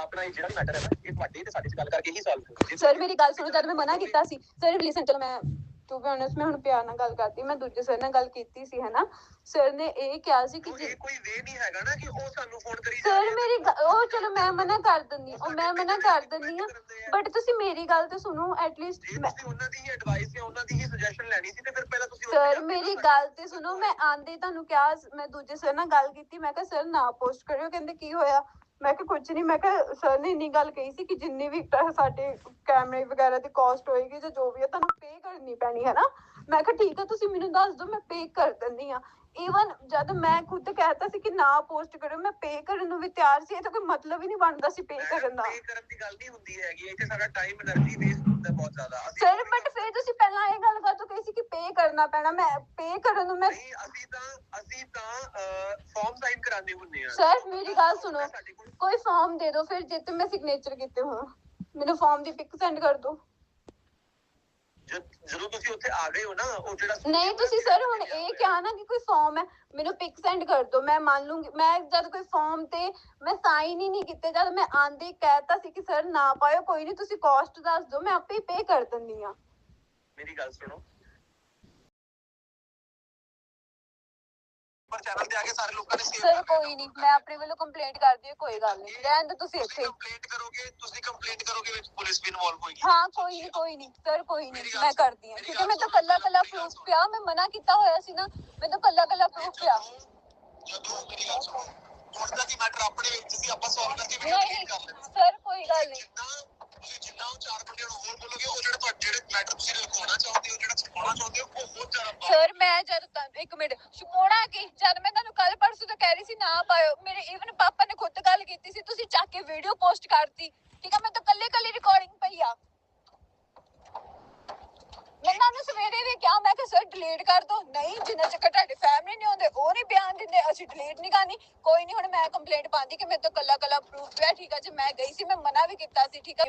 ਆਪਣਾ ਜਿਹੜਾ ਵੀ ਮੈਟਰ ਹੈ ਨਾ ਇਹ ਤੁਹਾਡੇ ਤੇ ਸਾਡੇ ਚ ਗੱਲ ਕਰਕੇ ਹੀ ਸੋਲਵ ਹੋਊਗਾ ਸਰ ਮੇਰੀ ਗੱਲ ਸੁਣੋ ਜਦ ਮੈਂ ਮਨਾ ਕੀਤਾ ਸੀ ਸਰ ਲਿਸਨ ਚਲੋ ਮੈਂ ਟੂ ਬੀ ਆਨੈਸਟ ਮੈਂ ਹੁਣ ਪਿਆਰ ਨਾਲ ਗੱਲ ਕਰਦੀ ਮੈਂ ਦੂਜੇ ਸਰ ਨਾਲ ਗੱਲ ਕੀਤੀ ਸੀ ਹੈਨਾ? ਸਰ ਨੇ ਇਹ ਕਿਹਾ ਸੀ ਕਿ ਜੇ ਇਹ ਕੋਈ ਵੇ ਨਹੀਂ ਹੈਗਾ ਨਾ ਕਿ ਉਹ ਸਾਨੂੰ ਫੋਨ ਕਰੀ ਸਰ ਮੇਰੀ ਗ- ਉਹ ਚਲੋ ਮੈਂ ਮਨਾ ਕਰ ਦਿੰਦੀ ਉਹ ਮੈਂ ਮਨਾ ਕਰ ਦਿੰਦੀ ਆ ਬਟ ਤੁਸੀਂ ਮੇਰੀ ਗੱਲ ਤੇ ਸੁਣੋ ਐਟਲੀਸਟ ਜੇ ਮੈਂ ਤੁਸੀਂ ਉਹਨਾਂ ਦੀ ਹੀ ਐਡਵਾਈਸ ਜਾਂ ਉਹਨਾਂ ਦੀ ਹੀ ਸੁਜੈਸ਼ਨ ਲੈਣੀ ਸੀ ਤੇ ਫਿਰ ਪਹਿਲਾਂ ਤੁਸੀਂ ਸਰ ਮੇਰੀ ਗੱਲ ਤੇ ਸੁਣੋ ਮੈਂ ਆਂਦੇ ਤੁਹਾਨੂੰ ਕਿਹਾ ਮੈਂ ਦੂਜੇ ਸਰ ਨਾਲ ਗੱਲ ਕੀਤੀ ਮੈਂ ਕਿਹਾ ਸਰ ਨਾ ਪੋਸਟ ਕਰਿਓ ਕਹਿੰਦੇ ਕੀ ਹੋਇਆ? ਮੈਂ ਕਿਹਾ ਕੁਝ ਨਹੀਂ ਮੈਂ ਕਿਹਾ ਸਰ ਨੇ ਇੰਨੀ ਗੱਲ ਕਹੀ ਸੀ ਕਿ ਜਿੰਨੀ ਵੀ ਸਾਡੇ ਕੈਮਰੇ ਵਗੈਰਾ ਦੀ ਕਾਸਟ ਹੋਏਗੀ ਜਾਂ ਜੋ ਵੀ ਹੈ ਤੁਹਾਨੂੰ ਪੇ ਕਰਨੀ ਪੈਣੀ ਹੈ ਨਾ। ਮੈਂ ਕਿਹਾ ਠੀਕ ਆ ਤੁਸੀਂ ਮੈਨੂੰ ਦੱਸ ਦਿਓ ਮੈਂ ਪੇ ਕਰ ਦਿੰਦੀ ਆ ਈਵਨ ਜਦ ਮੈਂ ਖੁਦ ਕਹਿਤਾ ਸੀ ਕਿ ਨਾ ਪੋਸਟ ਕਰੋ ਮੈਂ ਪੇ ਕਰਨ ਨੂੰ ਵੀ ਤਿਆਰ ਸੀ ਇਹ ਤਾਂ ਕੋਈ ਮਤਲਬ ਹੀ ਨਹੀਂ ਬਣਦਾ ਸੀ ਪੇ ਕਰਨ ਦਾ। ਪੇ ਕਰਨ ਦੀ ਗੱਲ ਨਹੀਂ ਹੁੰਦੀ ਹੈਗੀ ਇੱਥੇ ਸਾਡਾ ਟਾਈਮ એનર્ਜੀ ਵੇਸਟ ਹੁੰਦਾ ਬਹੁਤ ਜ਼ਿਆਦਾ। ਸਰ ਬਟ ਫਿਰ ਤੁਸੀਂ ਪਹਿਲਾਂ ਇਹ ਗੱਲ ਕਰ ਤੋ ਕਹੀ ਸੀ ਕਿ ਕਰਨਾ ਪੈਣਾ ਮੈਂ ਪੇ ਕਰਨ ਨੂੰ ਮੈਂ ਨਹੀਂ ਅਸੀਂ ਤਾਂ ਅਸੀਂ ਤਾਂ ਫਾਰਮ ਸਾਈਨ ਕਰਾਉਂਦੇ ਹੁੰਦੇ ਆ Sir, ਮੇਰੀ ਗੱਲ ਸੁਣੋ। ਸਾਡੇ ਕੋਲ ਕੋਈ ਫਾਰਮ ਦੇ ਦਿਓ ਫਿਰ ਜਿੱਤੇ ਮੈਂ ਸਿਗਨੇਚਰ ਕੀਤੇ ਹੋਣ। ਮੈਨੂੰ ਫਾਰਮ ਦੀ ਪਿਕ ਸੈਂਡ ਕਰ ਦਿਓ। ਜਦ- ਤੁਸੀਂ ਉੱਥੇ ਆ ਗਏ ਹੋ ਨਾ ਉਹ ਜਿਹੜਾ ਨਹੀਂ ਤੁਸੀਂ ਸਰ ਹੁਣ ਇਹ ਕਿਹਾ ਨਾ ਕਿ ਕੋਈ ਫਾਰਮ ਹੈ ਮੈਨੂੰ ਪਿਕ ਸੈਂਡ ਕਰ ਦਿਓ। ਮੈਂ ਮੰਨ ਲੂੰਗੀ ਮੈਂ ਜਦ ਕੋਈ ਫਾਰਮ ਤੇ ਮੈਂ ਸਾਈਨ ਹੀ ਨਹੀਂ ਕੀਤੇ ਜਦ ਮੈਂ ਆਂਦੇ ਕਹਿਤਾ ਸੀ ਕਿ ਸਰ ਨਾ ਪਾਇਓ ਕੋਈ ਨਹੀਂ ਤੁਸੀਂ ਕਾਸਟ ਦੱਸ ਦਿਓ ਮੈਂ ਆਪੇ ਹੀ ਪੇ ਕਰ ਦਿੰਦੀ ਆ ਮੇਰੀ ਗੱਲ ਸੁਣੋ ਪਰ ਚੈਨਲ ਤੇ ਆ ਕੇ ਸਾਰੇ ਲੋਕਾਂ ਨੇ save ਸਰ ਕਰ ਕੋਈ ਨਹੀਂ ਮੈਂ ਆਪਣੇ ਵੱਲੋਂ ਕੰਪਲੇਂਟ ਕਰਦੀ ਹਾਂ ਕੋਈ ਗੱਲ ਨਹੀਂ ਰਹਿਣ ਦਿਓ ਤੁਸੀਂ ਤੁਸੀਂ ਇੱਥੇ। ਕੰਪਲੇਂਟ ਕਰੋਗੇ ਤੁਸੀਂ ਕੰਪਲੇਂਟ ਕਰੋਗੇ ਵਿੱਚ ਪੁਲਿਸ ਵੀ ਇਨਵੋਲਵ ਹੋਏਗੀ। ਹਾਂ ਕੋਈ ਨਹੀਂ ਕੋਈ ਨਹੀਂ ਸਰ ਕੋਈ ਨਹੀਂ ਮੇਰੀ ਗੱਲ ਮੈਂ ਸੁਣੋ, ਕਰਦੀ ਹਾਂ। ਮੇਰੀ ਠੀਕ ਹੈ ਗੱਲ ਮੈਂ ਤਾਂ ਸੁਣੋ, ਕੱਲਾ ਕੱਲਾ ਮੇਰੀ ਗੱਲ ਪ੍ਰੂਫ ਸੁਣੋ। ਪਿਆ ਮੈਂ ਮਨਾ ਕੀਤਾ ਹੋਇਆ ਸੀ ਨਾ ਮੈਂ ਤਾਂ ਕੱਲਾ ਕੱਲਾ ਪ੍ਰੂਫ ਪਿਆ। ਜਦੋਂ ਜਦੋਂ ਮੇਰੀ ਗੱਲ ਸੁਣੋ ਹੁਣ ਤੱਕ ਹੀ ਮੈਟਰ ਆਪਣੇ ਵਿੱਚ ਸੀ ਆਪਾਂ ਸੋਲਵ ਕਰਕੇ ਵੀਡੀਓ ਨਹੀਂ ਡਿਲੀਟ ਕਰ ਲੈਂਦੇ। ਸਰ ਕੋਈ ਗੱਲ ਨਹੀਂ ਜਿੰਨਾ ਤੁਸੀਂ ਜਿੰਨਾ ਉਹ ਚਾਰ ਬੰਦਿਆਂ ਨੂੰ ਹੋਰ ਬੋਲੋਗੇ ਉਹ ਜਿਹੜਾ ਤੁਹਾਡੇ ਜਿਹੜੇ ਮੈਟਰ ਤੁਸੀਂ ਲਗਾਉਣਾ ਚਾਹੁੰਦੇ ਹੋ ਜਿਹੜਾ ਛਪਾਉਣਾ ਚਾਹੁੰਦੇ ਹੋ ਉਹ ਬਹੁਤ ਜ਼ਿਆਦਾ ਬਾਹਰ ਸਰ ਮੈਂ ਜਦ ਤੱਕ ਇੱਕ ਮਿੰਟ ਛਪੋਣਾ ਕੀ? ਜਦ ਮੈਂ ਤੁਹਾਨੂੰ ਕੱਲ ਪਰਸੋਂ ਤੋਂ ਕਹਿ ਰਹੀ ਸੀ ਨਾ ਪਾਇਓ, ਮੇਰੇ ਇਵਨ ਪਾਪਾ ਨੇ ਖੁਦ ਗੱਲ ਕੀਤੀ ਸੀ, ਤੁਸੀਂ ਚੱਕ ਕੇ ਵੀਡੀਓ ਪੋਸਟ ਕਰਤੀ। ਠੀਕ ਆ, ਮੈਂ ਤਾਂ ਕੱਲੇ ਕੱਲੇ ਰਿਕਾਰਡਿੰਗ ਪਈ ਆ। ਮੈਂ ਇਹਨਾਂ ਸਵੇਰੇ ਵੀ ਕਿਹਾ, ਮੈਂ ਕਿ ਸਰ ਡਿਲੀਟ ਕਰ ਦੋ ਨਹੀਂ, ਜਿੰਨਾ ਚੱਕਰ ਤੁਹਾਡੇ ਫੈਮਿਲੀ ਨਹੀਂ ਆਉਂਦੇ ਉਹ ਨਹੀਂ ਬਿਆਨ ਦਿੰਦੇ, ਅਸੀਂ ਡਿਲੀਟ ਨਹੀਂ ਕਰਨੀ। ਕੋਈ ਨਹੀਂ, ਹੁਣ ਮੈਂ ਕੰਪਲੇਂਟ ਪਾਉਂਦੀ ਕਿ ਮੇਰੇ ਤੋਂ ਕੱਲਾ ਕੱਲਾ ਪ੍ਰੂਫ ਪਿਆ, ਠੀਕ ਆ, ਜੇ ਮੈਂ ਗਈ ਸੀ, ਮੈਂ ਮਨਾ ਵੀ ਕੀਤਾ ਸੀ, ਠੀਕ ਆ।